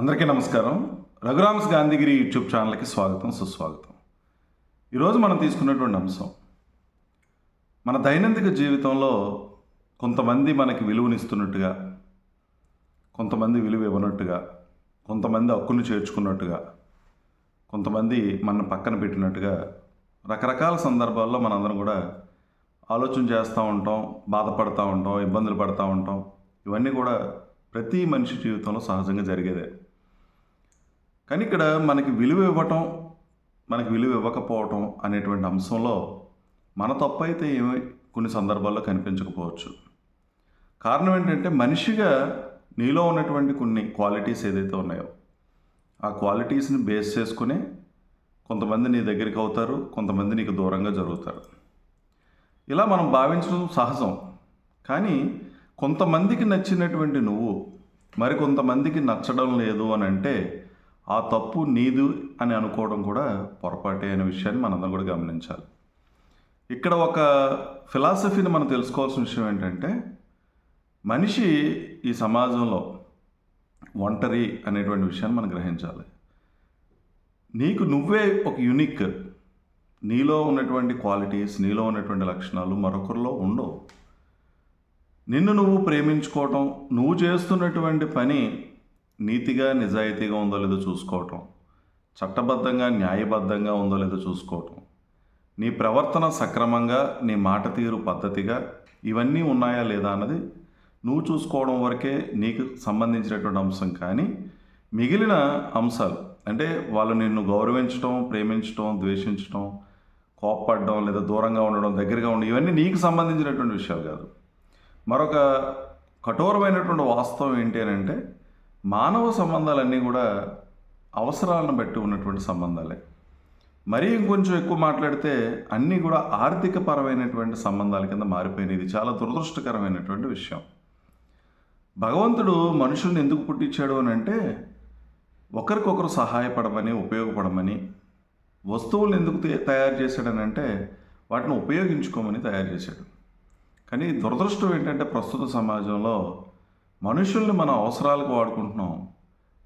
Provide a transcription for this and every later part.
అందరికీ నమస్కారం. రఘురామ్స్ గాంధీగిరి యూట్యూబ్ ఛానల్కి స్వాగతం సుస్వాగతం. ఈరోజు మనం తీసుకున్నటువంటి అంశం మన దైనందిక జీవితంలో కొంతమంది మనకి విలువనిస్తున్నట్టుగా కొంతమంది విలువ ఇవ్వనట్టుగా కొంతమంది హక్కును చేర్చుకున్నట్టుగా కొంతమంది మన పక్కన పెట్టినట్టుగా రకరకాల సందర్భాల్లో మనందరం కూడా ఆలోచన చేస్తూ ఉంటాం బాధపడుతూ ఉంటాం ఇబ్బందులు పడుతూ ఉంటాం. ఇవన్నీ కూడా ప్రతి మనిషి జీవితంలో సహజంగా జరిగేదే. కానీ ఇక్కడ మనకి విలువ ఇవ్వటం మనకి విలువ ఇవ్వకపోవటం అనేటువంటి అంశంలో మన తప్పు అయితే ఏమి కొన్ని సందర్భాల్లో కనిపించకపోవచ్చు. కారణం ఏంటంటే మనిషిగా నీలో ఉన్నటువంటి కొన్ని క్వాలిటీస్ ఏదైతే ఉన్నాయో ఆ క్వాలిటీస్ని బేస్ చేసుకుని కొంతమంది నీ దగ్గరికి అవుతారు కొంతమంది నీకు దూరంగా జరుగుతారు. ఇలా మనం భావించడం సహజం. కానీ కొంతమందికి నచ్చినటువంటి నువ్వు మరి కొంతమందికి నచ్చడం లేదు అని అంటే ఆ తప్పు నీదు అని అనుకోవడం కూడా పొరపాటే అనే విషయాన్ని మనందరం కూడా గమనించాలి. ఇక్కడ ఒక ఫిలాసఫీని మనం తెలుసుకోవాల్సిన విషయం ఏంటంటే మనిషి ఈ సమాజంలో ఒంటరి అనేటువంటి విషయాన్ని మనం గ్రహించాలి. నీకు నువ్వే ఒక యునిక్. నీలో ఉన్నటువంటి క్వాలిటీస్ నీలో ఉన్నటువంటి లక్షణాలు మరొకరిలో ఉండవు. నిన్ను నువ్వు ప్రేమించుకోవటం నువ్వు చేస్తున్నటువంటి పని నీతిగా నిజాయితీగా ఉందో లేదో చూసుకోవటం. చట్టబద్ధంగా న్యాయబద్ధంగా ఉందో లేదో చూసుకోవటం. నీ ప్రవర్తన సక్రమంగా నీ మాట తీరు పద్ధతిగా ఇవన్నీ ఉన్నాయా లేదా అన్నది నువ్వు చూసుకోవడం వరకే నీకు సంబంధించినటువంటి అంశం. కానీ మిగిలిన అంశాలు అంటే వాళ్ళు నిన్ను గౌరవించడం ప్రేమించడం ద్వేషించడం కోప్పడడం లేదా దూరంగా ఉండడం దగ్గరగా ఉండడం ఇవన్నీ నీకు సంబంధించినటువంటి విషయాలు కాదు. మరొక కఠోరమైనటువంటి వాస్తవం ఏంటి అని అంటే మానవ సంబంధాలన్నీ కూడా అవసరాలను బట్టి ఉన్నటువంటి సంబంధాలే. మరీ ఇంకొంచెం ఎక్కువ మాట్లాడితే అన్నీ కూడా ఆర్థిక పరమైనటువంటి సంబంధాల కింద మారిపోయినాయి. ఇది చాలా దురదృష్టకరమైనటువంటి విషయం. భగవంతుడు మనుషుల్ని ఎందుకు పుట్టించాడు అని అంటే ఒకరికొకరు సహాయపడమని ఉపయోగపడమని వస్తువులను ఎందుకు తయారు చేశాడని అంటే వాటిని ఉపయోగించుకోమని తయారు చేశాడు. కానీ దురదృష్టం ఏంటంటే ప్రస్తుత సమాజంలో మనుషుల్ని మన అవసరాలకు వాడుకుంటున్నాం.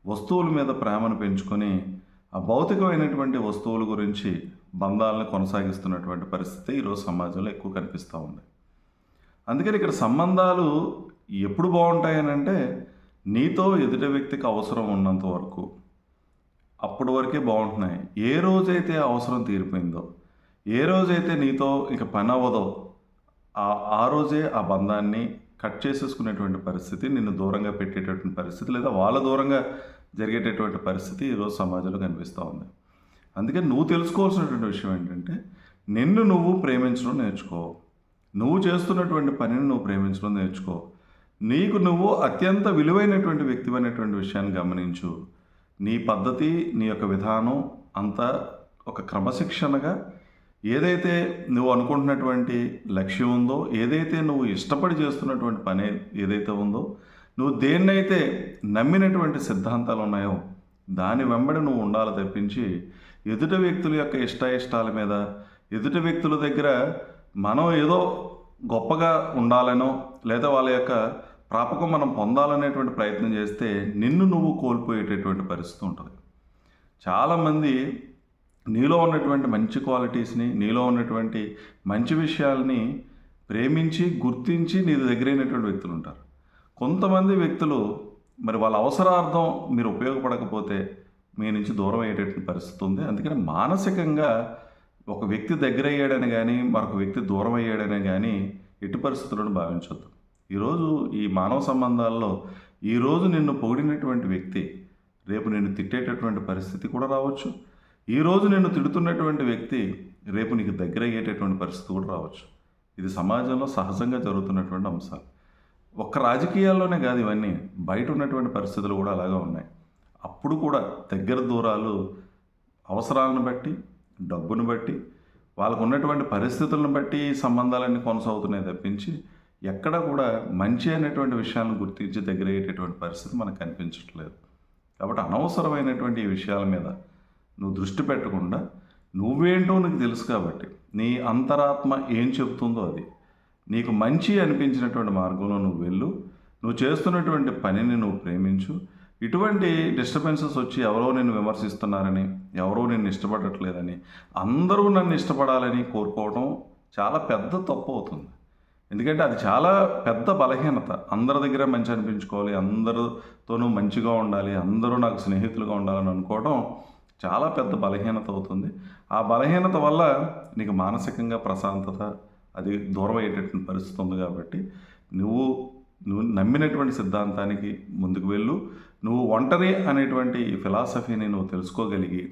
వస్తువుల మీద ప్రేమను పెంచుకొని ఆ భౌతికమైనటువంటి వస్తువుల గురించి బంధాలను కొనసాగిస్తున్నటువంటి పరిస్థితి ఈరోజు సమాజంలో ఎక్కువ కనిపిస్తూ ఉంది. అందుకని ఇక్కడ సంబంధాలు ఎప్పుడు బాగుంటాయనంటే నీతో ఎదుటి వ్యక్తికి అవసరం ఉన్నంత వరకు. అప్పటి వరకే బాగుంటున్నాయి. ఏ రోజైతే అవసరం తీరిపోయిందో ఏ రోజైతే నీతో ఇక పని అవ్వదో ఆ ఆ రోజే ఆ బంధాన్ని కట్ చేసేసుకునేటువంటి పరిస్థితి నిన్ను దూరంగా పెట్టేటటువంటి పరిస్థితి లేదా వాళ్ళ దూరంగా జరిగేటటువంటి పరిస్థితి ఈరోజు సమాజంలో కనిపిస్తూ ఉంది. అందుకని నువ్వు తెలుసుకోవాల్సినటువంటి విషయం ఏంటంటే నిన్ను నువ్వు ప్రేమించడం నేర్చుకో. నువ్వు చేస్తున్నటువంటి పనిని నువ్వు ప్రేమించడం నేర్చుకో. నీకు నువ్వు అత్యంత విలువైనటువంటి వ్యక్తి అనేటువంటి విషయాన్ని గమనించు. నీ పద్ధతి నీ యొక్క విధానం అంతా ఒక క్రమశిక్షణగా ఏదైతే నువ్వు అనుకుంటున్నటువంటి లక్ష్యం ఉందో ఏదైతే నువ్వు ఇష్టపడి చేస్తున్నటువంటి పని ఏదైతే ఉందో నువ్వు దేన్నైతే నమ్మినటువంటి సిద్ధాంతాలు ఉన్నాయో దాని వెంబడి నువ్వు ఉండాలి తప్పించి ఎదుటి వ్యక్తుల యొక్క ఇష్టాయిష్టాల మీద ఎదుటి వ్యక్తుల దగ్గర మనం ఏదో గొప్పగా ఉండాలనో లేదా వాళ్ళ యొక్క ప్రాపకం మనం పొందాలనేటువంటి ప్రయత్నం చేస్తే నిన్ను నువ్వు కోల్పోయేటటువంటి పరిస్థితి ఉంటుంది. చాలామంది నీలో ఉన్నటువంటి మంచి క్వాలిటీస్ని నీలో ఉన్నటువంటి మంచి విషయాల్ని ప్రేమించి గుర్తించి నీ దగ్గరైనటువంటి వ్యక్తులు ఉంటారు. కొంతమంది వ్యక్తులు మరి వాళ్ళ అవసరార్థం మీరు ఉపయోగపడకపోతే మీ నుంచి దూరం అయ్యేటటువంటి పరిస్థితి ఉంది. అందుకని మానసికంగా ఒక వ్యక్తి దగ్గర అయ్యాడని కానీ మరొక వ్యక్తి దూరం అయ్యాడని కానీ ఎట్టి పరిస్థితులను భావించొద్దు. ఈరోజు ఈ మానవ సంబంధాల్లో ఈరోజు నిన్ను పొగిడినటువంటి వ్యక్తి రేపు నిన్ను తిట్టేటటువంటి పరిస్థితి కూడా రావచ్చు. ఈరోజు నిన్ను తిడుతున్నటువంటి వ్యక్తి రేపు నీకు దగ్గర అయ్యేటటువంటి పరిస్థితి కూడా రావచ్చు. ఇది సమాజంలో సహజంగా జరుగుతున్నటువంటి అంశాలు. ఒక్క రాజకీయాల్లోనే కాదు ఇవన్నీ బయట ఉన్నటువంటి పరిస్థితులు కూడా అలాగే ఉన్నాయి. అప్పుడు కూడా దగ్గర దూరాలు అవసరాలను బట్టి డబ్బును బట్టి వాళ్ళకు ఉన్నటువంటి పరిస్థితులను బట్టి సంబంధాలన్నీ కొనసాగుతున్నాయి తప్పించి ఎక్కడ కూడా మంచి అనేటువంటి విషయాలను గుర్తించి దగ్గర అయ్యేటటువంటి పరిస్థితి మనకు కనిపించట్లేదు. కాబట్టి అనవసరమైనటువంటి ఈ విషయాల మీద నువ్వు దృష్టి పెట్టకుండా నువ్వేంటో నీకు తెలుసు కాబట్టి నీ అంతరాత్మ ఏం చెబుతుందో అది. నీకు మంచి అనిపించినటువంటి మార్గంలో నువ్వు వెళ్ళు. నువ్వు చేస్తున్నటువంటి పనిని నువ్వు ప్రేమించు. ఇటువంటి డిస్టర్బెన్సెస్ వచ్చి ఎవరో నిన్ను విమర్శిస్తున్నారని ఎవరో నిన్ను ఇష్టపడట్లేదని అందరూ నన్ను ఇష్టపడాలని కోరుకోవడం చాలా పెద్ద తప్పు అవుతుంది. ఎందుకంటే అది చాలా పెద్ద బలహీనత. అందరి దగ్గర మంచి అనిపించుకోవాలి అందరితోనూ మంచిగా ఉండాలి అందరూ నాకు స్నేహితులుగా ఉండాలని అనుకోవడం చాలా పెద్ద బలహీనత అవుతుంది. ఆ బలహీనత వల్ల నీకు మానసికంగా ప్రశాంతత అది దూరం అయ్యేటటువంటి పరిస్థితి ఉంది కాబట్టి నువ్వు నువ్వు నమ్మినటువంటి సిద్ధాంతానికి ముందుకు వెళ్ళు. నువ్వు ఒంటరి అనేటువంటి ఫిలాసఫీని నువ్వు తెలుసుకోగలిగి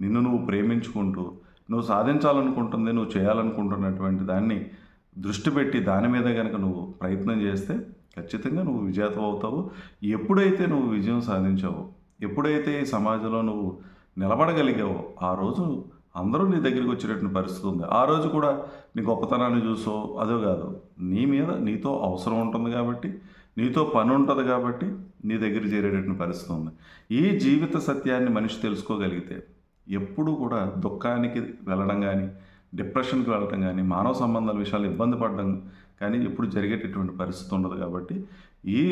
నిన్ను నువ్వు ప్రేమించుకుంటూ నువ్వు సాధించాలనుకుంటుంది నువ్వు చేయాలనుకుంటున్నటువంటి దాన్ని దృష్టి పెట్టి దాని మీద కనుక నువ్వు ప్రయత్నం చేస్తే ఖచ్చితంగా నువ్వు విజేత అవుతావు. ఎప్పుడైతే నువ్వు విజయం సాధించావో ఎప్పుడైతే ఈ సమాజంలో నువ్వు నిలబడగలిగావో. ఆ రోజు అందరూ నీ దగ్గరికి వచ్చేటటువంటి పరిస్థితి ఉంది. ఆ రోజు కూడా నీ గొప్పతనాన్ని చూసో అదో కాదు. నీ మీద నీతో అవసరం ఉంటుంది కాబట్టి నీతో పని ఉంటుంది కాబట్టి నీ దగ్గర చేరేటటువంటి పరిస్థితి ఉంది. ఈ జీవిత సత్యాన్ని మనిషి తెలుసుకోగలిగితే ఎప్పుడూ కూడా దుఃఖానికి వెళ్ళడం కానీ డిప్రెషన్కి వెళ్ళడం కానీ మానవ సంబంధాల విషయాలు ఇబ్బంది పడడం కానీ ఎప్పుడు జరిగేటటువంటి పరిస్థితి ఉండదు కాబట్టి ఈ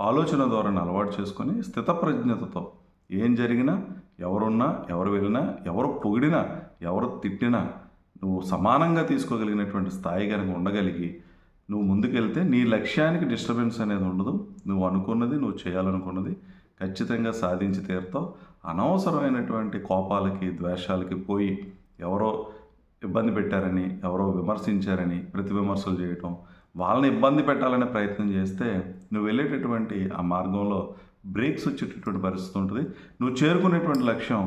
ఆలోచన ధోరణి అలవాటు చేసుకొని స్థితప్రజ్ఞతతో ఏం జరిగినా ఎవరున్నా ఎవరు వెళ్ళినా ఎవరు పొగిడినా ఎవరు తిట్టినా నువ్వు సమానంగా తీసుకోగలిగినటువంటి స్థాయి కనుక ఉండగలిగి నువ్వు ముందుకెళ్తే నీ లక్ష్యానికి డిస్టర్బెన్స్ అనేది ఉండదు. నువ్వు అనుకున్నది నువ్వు చేయాలనుకున్నది ఖచ్చితంగా సాధించి తీరుతావు. అనవసరమైనటువంటి కోపాలకి ద్వేషాలకి పోయి ఎవరో ఇబ్బంది పెట్టారని ఎవరో విమర్శించారని ప్రతి విమర్శలు చేయటం వాళ్ళని ఇబ్బంది పెట్టాలనే ప్రయత్నం చేస్తే నువ్వు వెళ్ళేటటువంటి ఆ మార్గంలో బ్రేక్స్ వచ్చేటటువంటి పరిస్థితి ఉంటుంది. నువ్వు చేరుకునేటువంటి లక్ష్యం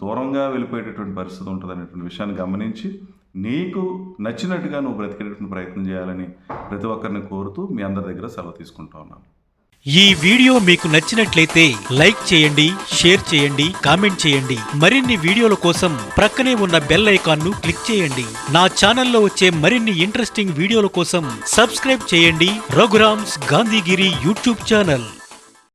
దూరంగా వెళ్ళిపోయేటటువంటి పరిస్థితి ఉంటుంది అనేటువంటి విషయాన్ని గమనించి నీకు నచ్చినట్టుగా నువ్వు బ్రతికేటటువంటి ప్రయత్నం చేయాలని ప్రతి ఒక్కరిని కోరుతూ మీ అందరి దగ్గర సెలవు తీసుకుంటా ఉన్నాను. ఈ వీడియో మీకు నచ్చినట్లయితే లైక్ చేయండి షేర్ చేయండి కామెంట్ చేయండి. మరిన్ని వీడియోల కోసం ప్రక్కనే ఉన్న బెల్ ఐకాన్ను క్లిక్ చేయండి. నా ఛానల్లో వచ్చే మరిన్ని ఇంట్రెస్టింగ్ వీడియోల కోసం సబ్స్క్రైబ్ చేయండి. Raghuram's Gandhigiri YouTube channel.